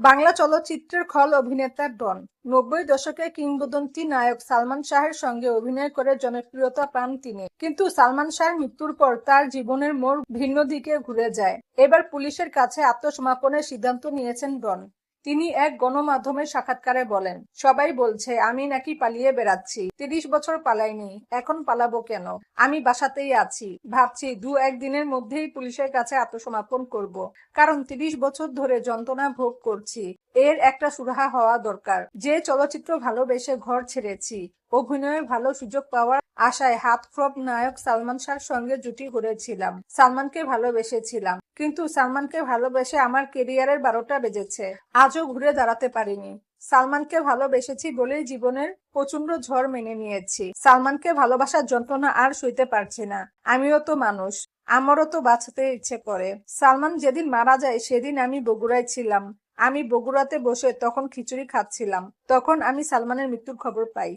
বাংলা চলচ্চিত্রের খল অভিনেতা ডন। নব্বই দশকে কিংবদন্তি নায়ক সালমান শাহের সঙ্গে অভিনয় করে জনপ্রিয়তা পান তিনি। কিন্তু সালমান শাহের মৃত্যুর পর তার জীবনের মোড় ভিন্ন দিকে ঘুরে যায়। এবার পুলিশের কাছে আত্মসমর্পণের সিদ্ধান্ত নিয়েছেন ডন। তিনি এক গণমাধ্যমের সাক্ষাৎকারে বলেন, সবাই বলছে, আমি নাকি পালিয়ে বেড়াচ্ছি। তিরিশ বছর পালাইনি, এখন পালাবো কেন? আমি বাসাতেই আছি। ভাবছি, দু একদিনের মধ্যেই পুলিশের কাছে আত্মসমর্পণ করব। কারণ তিরিশ বছর ধরে যন্ত্রণা ভোগ করছি। এর একটা সুরাহা হওয়া দরকার। যে চলচ্চিত্র ভালোবেসে ঘর ছেড়েছি অভিনয়ের ভালো সুযোগ পাওয়ার আশায় হাত ফ্রপ নায়ক সালমান শাহর সঙ্গে জুটি করেছিলাম সালমানকে ভালোবেসেছিলাম। কিন্তু সালমানকে ভালোবেসে আমার কেরিয়ারের বারোটা বেজেছে। আজও ঘুরে দাঁড়াতে পারিনি। সালমানকে ভালোবেসেছি বলেই জীবনের প্রচণ্ড ঝড় মেনে নিয়েছি। সালমানকে ভালোবাসার যন্ত্রণা আর সইতে পারছি না। আমিও তো মানুষ। আমারও তো বাঁচতে ইচ্ছে করে। সালমান যেদিন মারা যায়, সেদিন আমি বগুড়ায় ছিলাম। আমি বগুড়াতে বসে তখন খিচুড়ি খাচ্ছিলাম। তখন আমি সালমানের মৃত্যুর খবর পাই।